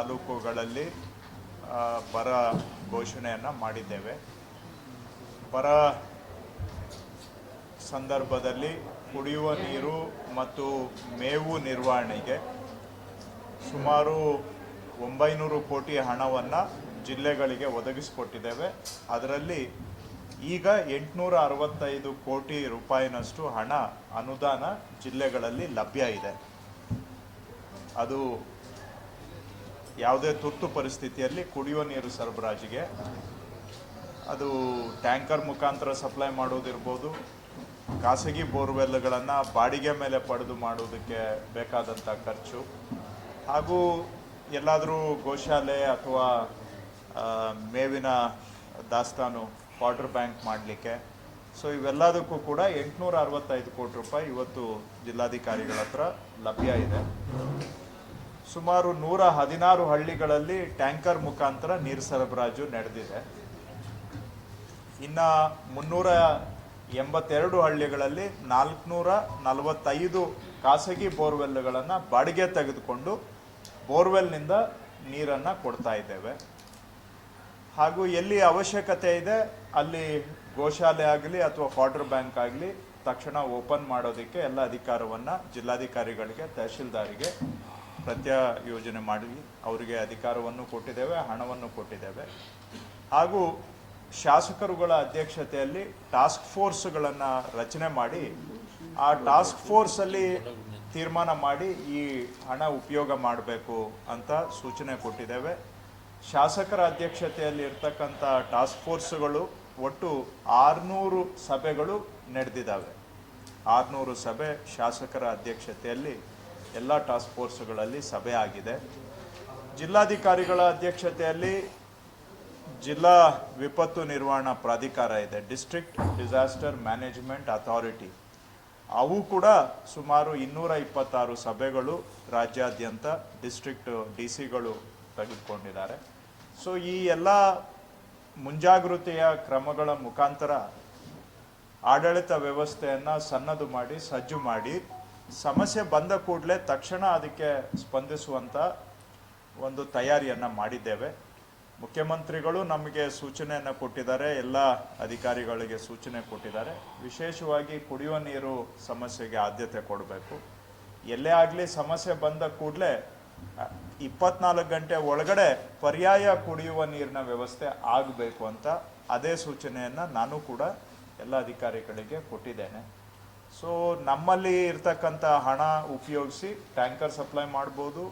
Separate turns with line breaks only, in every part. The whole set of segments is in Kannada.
ತಾಲೂಕುಗಳಲ್ಲಿ ಬರ ಘೋಷಣೆಯನ್ನು ಮಾಡಿದ್ದೇವೆ. ಬರ ಸಂದರ್ಭದಲ್ಲಿ ಕುಡಿಯುವ ನೀರು ಮತ್ತು ಮೇವು ನಿರ್ವಹಣೆಗೆ ಸುಮಾರು ಒಂಬೈನೂರು ಕೋಟಿ ಹಣವನ್ನು ಜಿಲ್ಲೆಗಳಿಗೆ ಒದಗಿಸಿಕೊಟ್ಟಿದ್ದೇವೆ. ಅದರಲ್ಲಿ ಈಗ ಎಂಟುನೂರ ಅರವತ್ತೈದು ಕೋಟಿ ರೂಪಾಯಿನಷ್ಟು ಹಣ ಅನುದಾನ ಜಿಲ್ಲೆಗಳಲ್ಲಿ ಲಭ್ಯ ಇದೆ. ಅದು ಯಾವುದೇ ತುರ್ತು ಪರಿಸ್ಥಿತಿಯಲ್ಲಿ ಕುಡಿಯುವ ನೀರು ಸರಬರಾಜಿಗೆ, ಅದು ಟ್ಯಾಂಕರ್ ಮುಖಾಂತರ ಸಪ್ಲೈ ಮಾಡೋದಿರ್ಬೋದು, ಖಾಸಗಿ ಬೋರ್ವೆಲ್ಗಳನ್ನು ಬಾಡಿಗೆ ಮೇಲೆ ಪಡೆದು ಮಾಡೋದಕ್ಕೆ ಬೇಕಾದಂಥ ಖರ್ಚು. ಹಾಗೂ ಎಲ್ಲಾದರೂ ಗೋಶಾಲೆ ಅಥವಾ ಮೇವಿನ ದಾಸ್ತಾನು ವಾಟರ್ ಬ್ಯಾಂಕ್ ಮಾಡಲಿಕ್ಕೆ. ಸೊ, ಇವೆಲ್ಲದಕ್ಕೂ ಕೂಡ ಎಂಟುನೂರ ಅರವತ್ತೈದು ಕೋಟಿ ರೂಪಾಯಿ ಇವತ್ತು ಜಿಲ್ಲಾಧಿಕಾರಿಗಳ ಹತ್ರ ಲಭ್ಯ ಇದೆ. ಸುಮಾರು ನೂರ ಹದಿನಾರು ಹಳ್ಳಿಗಳಲ್ಲಿ ಟ್ಯಾಂಕರ್ ಮುಖಾಂತರ ನೀರು ಸರಬರಾಜು ನಡೆದಿದೆ. ಇನ್ನು ಮುನ್ನೂರ ಎಂಬತ್ತೆರಡು ಹಳ್ಳಿಗಳಲ್ಲಿ ನಾಲ್ಕುನೂರ ನಲವತ್ತೈದು ಖಾಸಗಿ ಬೋರ್ವೆಲ್ಗಳನ್ನು ಬಾಡಿಗೆ ತೆಗೆದುಕೊಂಡು ಬೋರ್ವೆಲ್ನಿಂದ ನೀರನ್ನು ಕೊಡ್ತಾ ಇದ್ದೇವೆ. ಹಾಗೂ ಎಲ್ಲಿ ಅವಶ್ಯಕತೆ ಇದೆ, ಅಲ್ಲಿ ಗೋಶಾಲೆ ಆಗಲಿ ಅಥವಾ ವಾಟರ್ ಬ್ಯಾಂಕ್ ಆಗಲಿ ತಕ್ಷಣ ಓಪನ್ ಮಾಡೋದಕ್ಕೆ ಎಲ್ಲ ಅಧಿಕಾರವನ್ನು ಜಿಲ್ಲಾಧಿಕಾರಿಗಳಿಗೆ, ತಹಶೀಲ್ದಾರಿಗೆ ಪ್ರತ್ಯ ಯೋಜನೆ ಮಾಡಿ ಅವರಿಗೆ ಅಧಿಕಾರವನ್ನು ಕೊಟ್ಟಿದ್ದೇವೆ, ಹಣವನ್ನು ಕೊಟ್ಟಿದ್ದೇವೆ. ಹಾಗೂ ಶಾಸಕರುಗಳ ಅಧ್ಯಕ್ಷತೆಯಲ್ಲಿ ಟಾಸ್ಕ್ ಫೋರ್ಸ್ಗಳನ್ನು ರಚನೆ ಮಾಡಿ, ಆ ಟಾಸ್ಕ್ ಫೋರ್ಸಲ್ಲಿ ತೀರ್ಮಾನ ಮಾಡಿ ಈ ಹಣ ಉಪಯೋಗ ಮಾಡಬೇಕು ಅಂತ ಸೂಚನೆ ಕೊಟ್ಟಿದ್ದೇವೆ. ಶಾಸಕರ ಅಧ್ಯಕ್ಷತೆಯಲ್ಲಿ ಇರ್ತಕ್ಕಂಥ ಟಾಸ್ಕ್ ಫೋರ್ಸ್ಗಳು ಒಟ್ಟು ಆರುನೂರು ಸಭೆಗಳು ನಡೆದಿದ್ದಾವೆ. ಆರುನೂರು ಸಭೆ ಶಾಸಕರ ಅಧ್ಯಕ್ಷತೆಯಲ್ಲಿ ಎಲ್ಲ ಟಾಸ್ಕ್ ಫೋರ್ಸ್ಗಳಲ್ಲಿ ಸಭೆ ಆಗಿದೆ. ಜಿಲ್ಲಾಧಿಕಾರಿಗಳ ಅಧ್ಯಕ್ಷತೆಯಲ್ಲಿ ಜಿಲ್ಲಾ ವಿಪತ್ತು ನಿರ್ವಹಣಾ ಪ್ರಾಧಿಕಾರ ಇದೆ. ಡಿಸ್ಟ್ರಿಕ್ಟ್ ಡಿಸಾಸ್ಟರ್ ಮ್ಯಾನೇಜ್ಮೆಂಟ್ ಅಥಾರಿಟಿ ಅವು ಕೂಡ ಸುಮಾರು ಇನ್ನೂರ ಇಪ್ಪತ್ತಾರು ಸಭೆಗಳು ರಾಜ್ಯಾದ್ಯಂತ ಡಿಸ್ಟ್ರಿಕ್ಟ್ ಡಿ ಸಿಗಳು ತೆಗೆದುಕೊಂಡಿದ್ದಾರೆ. ಸೊ ಈ ಎಲ್ಲ ಮುಂಜಾಗ್ರತೆಯ ಕ್ರಮಗಳ ಮುಖಾಂತರ ಆಡಳಿತ ವ್ಯವಸ್ಥೆಯನ್ನು ಸನ್ನದು ಮಾಡಿ, ಸಜ್ಜು ಮಾಡಿ ಸಮಸ್ಯೆ ಬಂದ ಕೂಡಲೇ ತಕ್ಷಣ ಅದಕ್ಕೆ ಸ್ಪಂದಿಸುವಂಥ ಒಂದು ತಯಾರಿಯನ್ನು ಮಾಡಿದ್ದೇವೆ. ಮುಖ್ಯಮಂತ್ರಿಗಳು ನಮಗೆ ಸೂಚನೆಯನ್ನು ಕೊಟ್ಟಿದ್ದಾರೆ, ಎಲ್ಲ ಅಧಿಕಾರಿಗಳಿಗೆ ಸೂಚನೆ ಕೊಟ್ಟಿದ್ದಾರೆ. ವಿಶೇಷವಾಗಿ ಕುಡಿಯುವ ನೀರು ಸಮಸ್ಯೆಗೆ ಆದ್ಯತೆ ಕೊಡಬೇಕು. ಎಲ್ಲೇ ಆಗಲಿ ಸಮಸ್ಯೆ ಬಂದ ಕೂಡಲೇ ಇಪ್ಪತ್ನಾಲ್ಕು ಗಂಟೆ ಒಳಗಡೆ ಪರ್ಯಾಯ ಕುಡಿಯುವ ನೀರಿನ ವ್ಯವಸ್ಥೆ ಆಗಬೇಕು ಅಂತ ಅದೇ ಸೂಚನೆಯನ್ನು ನಾನು ಕೂಡ ಎಲ್ಲ ಅಧಿಕಾರಿಗಳಿಗೆ ಕೊಟ್ಟಿದ್ದೇನೆ. ಸೊ ನಮ್ಮಲ್ಲಿ ಇರ್ತಕ್ಕಂಥ ಹಣ ಉಪಯೋಗಿಸಿ ಟ್ಯಾಂಕರ್ ಸಪ್ಲೈ ಮಾಡ್ಬೋದು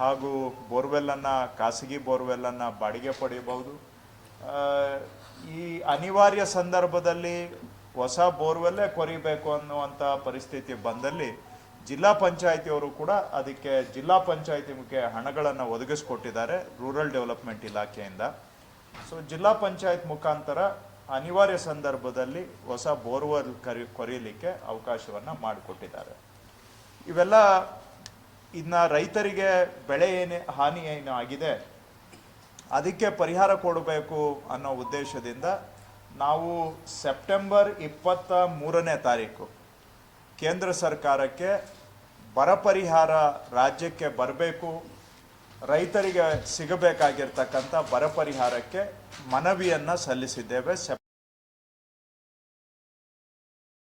ಹಾಗೂ ಬೋರ್ವೆಲ್ಲನ್ನು, ಖಾಸಗಿ ಬೋರ್ವೆಲ್ಲನ್ನು ಬಾಡಿಗೆ ಪಡೆಯಬಹುದು. ಈ ಅನಿವಾರ್ಯ ಸಂದರ್ಭದಲ್ಲಿ ಹೊಸ ಬೋರ್ವೆಲ್ಲೇ ಕೊರಿಬೇಕು ಅನ್ನುವಂಥ ಪರಿಸ್ಥಿತಿ ಬಂದಲ್ಲಿ ಜಿಲ್ಲಾ ಪಂಚಾಯಿತಿಯವರು ಕೂಡ ಅದಕ್ಕೆ ಜಿಲ್ಲಾ ಪಂಚಾಯತಿಗೆ ಹಣಗಳನ್ನು ಒದಗಿಸ್ಕೊಟ್ಟಿದ್ದಾರೆ ರೂರಲ್ ಡೆವಲಪ್ಮೆಂಟ್ ಇಲಾಖೆಯಿಂದ. ಸೊ ಜಿಲ್ಲಾ ಪಂಚಾಯತ್ ಮುಖಾಂತರ ಅನಿವಾರ್ಯ ಸಂದರ್ಭದಲ್ಲಿ ಹೊಸ ಬೋರ್ವೆಲ್ ಕರಿ ಕೊರೀಲಿಕ್ಕೆ ಅವಕಾಶವನ್ನು ಮಾಡಿಕೊಟ್ಟಿದ್ದಾರೆ. ಇವೆಲ್ಲ ಇನ್ನು ರೈತರಿಗೆ ಬೆಳೆ ಏನೇ, ಹಾನಿ ಏನು ಆಗಿದೆ, ಅದಕ್ಕೆ ಪರಿಹಾರ ಕೊಡಬೇಕು ಅನ್ನೋ ಉದ್ದೇಶದಿಂದ ನಾವು ಸೆಪ್ಟೆಂಬರ್ ಇಪ್ಪತ್ತ ಮೂರನೇ ತಾರೀಕು ಕೇಂದ್ರ ಸರ್ಕಾರಕ್ಕೆ ಬರ ಪರಿಹಾರ ರಾಜ್ಯಕ್ಕೆ ಬರಬೇಕು ರೈತರಿಗೆ ಸಿಗಬೇಕಾಗಿರ್ತಕ್ಕಂಥ ಬರ ಪರಿಹಾರಕ್ಕೆ ಮನವಿಯನ್ನು ಸಲ್ಲಿಸಿದ್ದೇವೆ.